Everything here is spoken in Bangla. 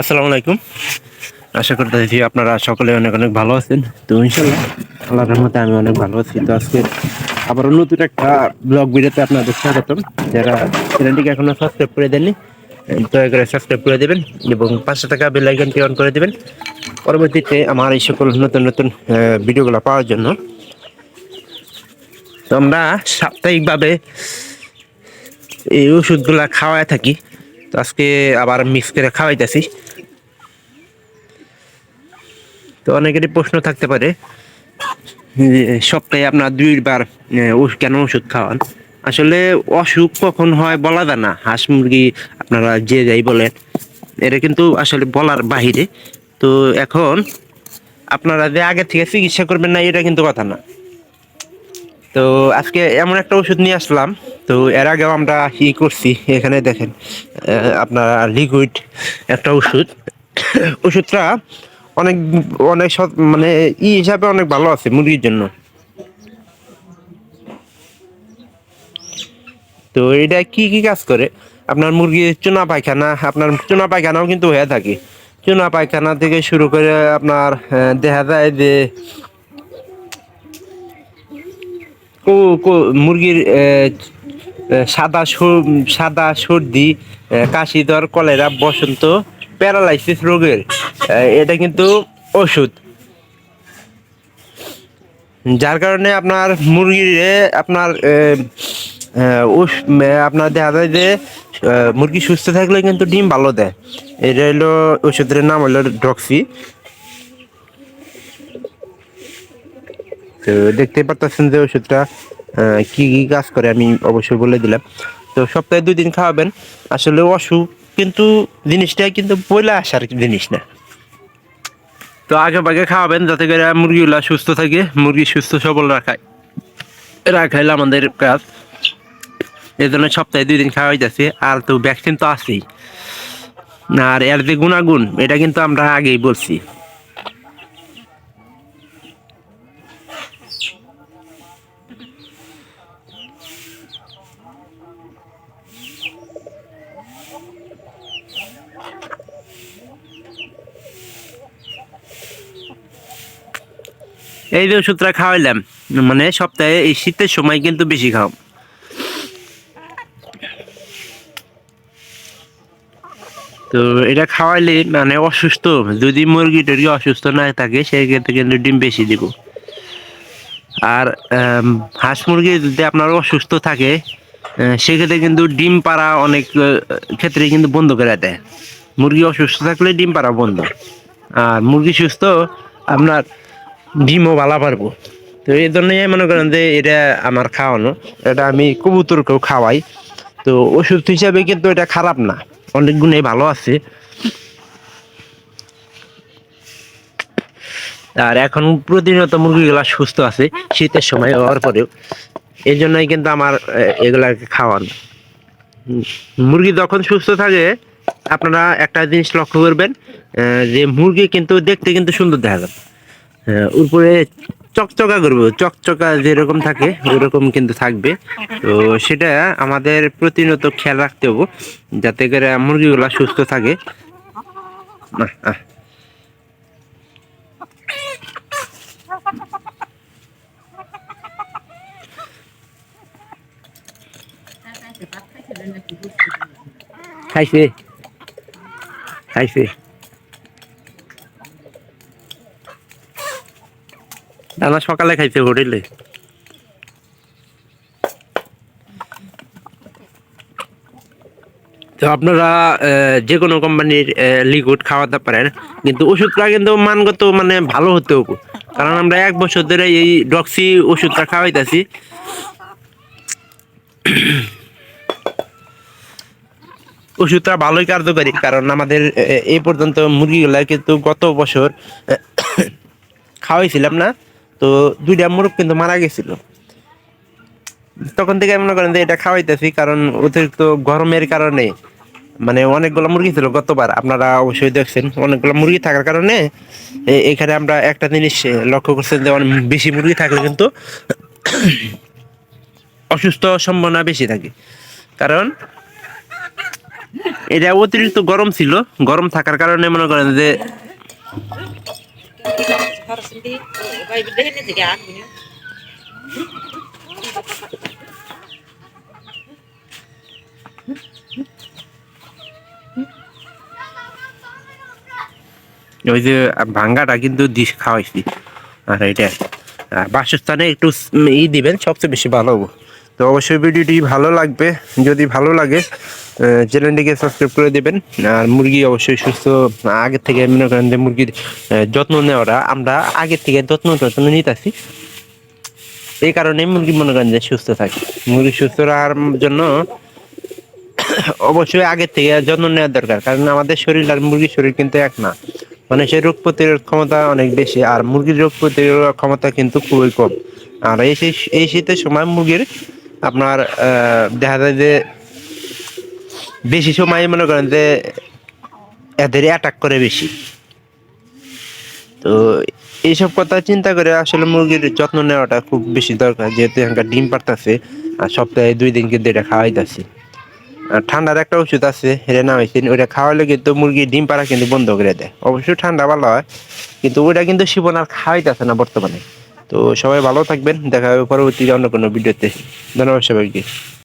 আসসালামু আলাইকুম। আশা করতেছি আপনারা সকলে অনেক অনেক ভালো আছেন। তো ইনশাল্লাহ আল্লাহর রহমতে আমি অনেক ভালো আছি। তো আজকে আবারও নতুন একটা ব্লগ ভিডিওতে আপনাদের স্বাগতম। যারা চ্যানেলটিকে এখনও সাবস্ক্রাইব করে দেননি দয়া করে সাবস্ক্রাইব করে দেবেন এবং পাঁচশো টাকা বেল আইকনটি অন করে দেবেন। পরবর্তীতে আমার এই সকল নতুন নতুন ভিডিওগুলো পাওয়ার জন্য। তো আমরা সাপ্তাহিকভাবে এই ওষুধগুলা খাওয়ায় থাকি। তো আজকে আবার মিক্স করে খাওয়াইতেছি। তো অনেকেরই প্রশ্ন থাকতে পারে সপ্তাহে আপনার দুইবার কেন ওষুধ খাওয়ান? আসলে অসুখ কখন হয় বলা যায় না। হাঁস মুরগি আপনারা যে যাই বলেন, এটা কিন্তু আসলে বলার বাহিরে। তো এখন আপনারা যে আগে থেকে চিকিৎসা করবেন না, এটা কিন্তু কথা না। তো আজকে এমন একটা ওষুধ নিয়ে আসলাম। তো এর আগেও আমরা ই করছি, এখানে দেখেন আপনার লিকুইড একটা ওষুধ। ওষুধটা অনেক অনেক মানে ই হিসাবে অনেক ভালো আছে মুরগির জন্য। তো এটা কি কি কাজ করে? আপনার মুরগির চুনা পায়খানা, আপনার চুনা পায়খানাও কিন্তু হয়ে থাকে। চুনা পায়খানা থেকে শুরু করে আপনার দেখা যায় যে মুরগির সাদা সাদা সর্দি কাশি, জ্বর, কলেরা, বসন্ত প্যারালাইসিস রোগের এটা কিন্তু ওষুধ। যার কারণে আপনার মুরগির, আপনার আপনার দেখা যায় যে মুরগি সুস্থ থাকলে কিন্তু ডিম ভালো দেয়। এটা হলো ওষুধের নাম হলো ডক্সি তো দেখতে পারতেছেন যে ওষুধটা কি কি কাজ করে আমি অবশ্যই বলে দিলাম। তো সপ্তাহে দুই দিন খাওয়াবেন। আসলে অসুখ কিন্তু জিনিসটা কিন্তু পয়লা আসার জিনিস না। তো আগে বাগে খাওয়াবেন যাতে করে মুরগিগুলা সুস্থ থাকে, মুরগি সুস্থ সবল রাখায়। রাখাইলে আমাদের কাজ। এই জন্য সপ্তাহে দুই দিন খাওয়া যাচ্ছে, আর তো ভ্যাকসিন তো আছেই। আর এর যে গুণাগুণ, এটা কিন্তু আমরা আগেই বলছি। এই যে ওষুধটা খাওয়াইলাম মানে সপ্তাহে এই শীতের সময় কিন্তু বেশি খাও। তো এটা খাওয়াইলে মানে অসুস্থ, যদি মুরগি টুরগি অসুস্থ না থাকে, সেক্ষেত্রে কিন্তু ডিম বেশি দিব। আর হাঁস মুরগি যদি আপনার অসুস্থ থাকে সেক্ষেত্রে কিন্তু ডিম পাড়া অনেক ক্ষেত্রে কিন্তু বন্ধ করে দেয়। মুরগি অসুস্থ থাকলে ডিম পাড়া বন্ধ। আর মুরগি সুস্থ, আপনার ডিমও ভালো পারব। তো এই জন্যই মনে করেন যে এটা আমার খাওয়ানো। এটা আমি কবুতরকেও খাওয়াই। তো ওষুধ হিসাবে কিন্তু এটা খারাপ না। অনেক গুণে ভালো আছে। আর এখন প্রতিনিয়ত মুরগিগুলা সুস্থ আছে, শীতের সময় হওয়ার পরেও। এই জন্যই কিন্তু আমার এগুলাকে খাওয়ানো। মুরগি যখন সুস্থ থাকে, আপনারা একটা জিনিস লক্ষ্য করবেন যে মুরগি কিন্তু দেখতে কিন্তু সুন্দর দেখা যাবে উপরে চকচকা করব। চকচকা যেরকম থাকে, ওরকম কিন্তু থাকবে। তো সেটা আমাদের প্রতিনিয়ত খেয়াল রাখতে হব, যাতে করে মুরগিগুলা সুস্থ থাকে। খাইছে। খাইছে। দানা সকালে খাইছে হোটেলে তো আপনারা যে কোনো কোম্পানির লিকুইড খাওয়াতে পারেন, কিন্তু ওষুধটা কিন্তু মানগত মানে ভালো হতে হবে। কারণ আমরা এক বছর ধরে এই ডক্সি ওষুধটা খাওয়াইতেছি। ওষুধটা ভালোই কার্যকরী, কারণ আমাদের এই পর্যন্ত মুরগিগুলা কিন্তু গত বছর খাওয়াইছিলাম না। তো দুইটা মুরগ কিন্তু মারা গেছিল। তখন থেকে মনে করেন যে এটা খাওয়াইতেছি কারণ অতিরিক্ত গরমের কারণে মানে অনেকগুলো মুরগি ছিল গতবার, আপনারা অবশ্যই দেখছেন অনেকগুলো মুরগি থাকার কারণে এখানে আমরা একটা জিনিস লক্ষ্য করছেন যে অনেক বেশি মুরগি থাকলে কিন্তু অসুস্থ সম্ভাবনা বেশি থাকে। কারণ এটা অতিরিক্ত গরম ছিল, গরম থাকার কারণে মনে করেন যে ওই যে ভাঙ্গাটা কিন্তু দিস খাওয়াইছি। আর এটা বাসস্থানে একটু ই দিবেন, সবচেয়ে বেশি ভালো তো অবশ্যই ভিডিওটি ভালো লাগবে, যদি ভালো লাগে চ্যানেলটিকে সাবস্ক্রাইব করে দেবেন। আর মুরগি অবশ্যই সুস্থ, আগের থেকে মনে করেন যে মুরগির যত্ন নেওয়াটা আমরা আগের থেকে যত্ন যত্ন নিতেছি। এই কারণে মুরগি মনে করেন যে সুস্থ থাকে। মুরগি সুস্থ রাখার জন্য অবশ্যই আগের থেকে যত্ন নেওয়া দরকার। কারণ আমাদের শরীর আর মুরগির শরীর কিন্তু এক না। মানুষের রোগ প্রতিরোধ ক্ষমতা অনেক বেশি, আর মুরগির রোগ প্রতিরোধ ক্ষমতা কিন্তু খুবই কম। আর এই এই শীতের সময় মুরগির আপনার দেখা যায় যে বেশি সময় মনে করেন যে এদের অ্যাটাক করে বেশি। তো এইসব কথা চিন্তা করে আসলে মুরগির যত্ন নেওয়াটা খুব বেশি দরকার, যেহেতু এখানকার ডিম পারতাছে আর সপ্তাহে দুই দিন কিন্তু এটা খাওয়াইতাছি। আর ঠান্ডার একটা ওষুধ আছে, এটা না হয়েছে ওইটা খাওয়ালে কিন্তু মুরগি ডিম পাড়া কিন্তু বন্ধ করে দেয়। অবশ্যই ঠান্ডা ভালো হয়, কিন্তু ওটা কিন্তু শিবন আর খাওয়াইতেছে না বর্তমানে। তো সবাই ভালো থাকবেন, দেখা হবে পরবর্তীতে অন্য কোনো ভিডিওতে। ধন্যবাদ সবাইকে।